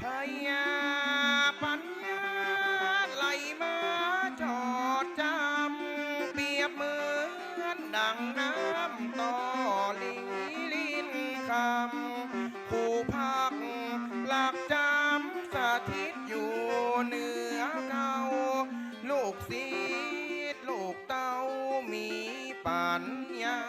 พยาปัญญาไหลมาจอดจำเปรียบเหมือนดังน้ำต่อลิลินคำผู้พักหลักจำสถิตอยู่เหนือเก่าลูกศิษย์ลูกเต้ามีปัญญา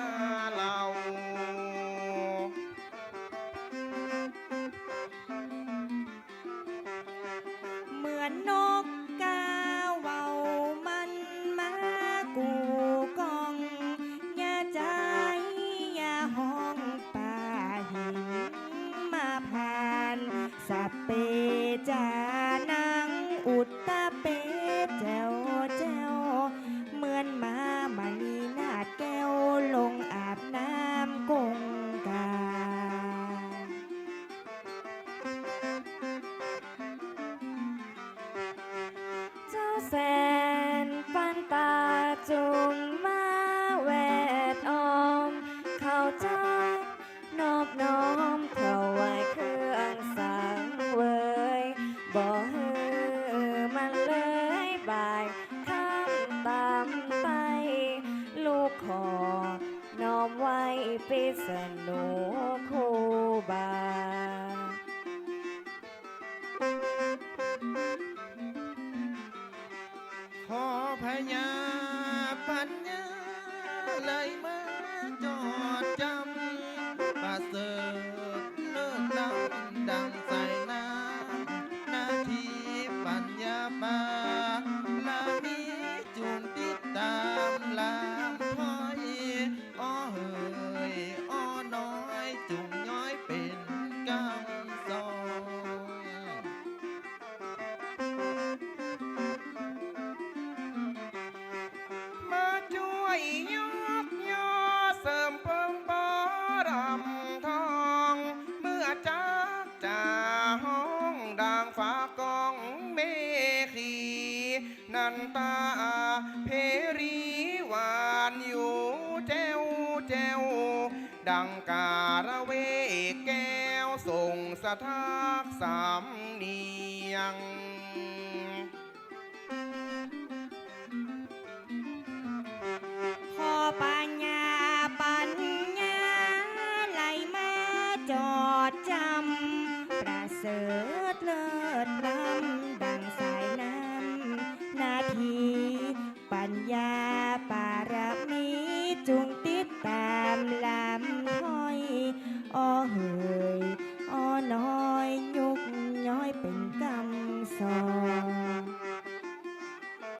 แสนปันตาจุงมาแวดออม เข้าใจนอบน้อมถวายเครื่องสังเวยบ่ฮือมันเลยบายข้ามตามไป ลูกขอน้อมไว้ปิสนุคูบา ญาปัญญา นันตาเพรีหวานอยู่แจ้วแจ้วดังการะเวกแก้วส่งสะทักสามเนียงขอปัญญาปัญญาไหลมาจอดจำประเสริฐเลิศ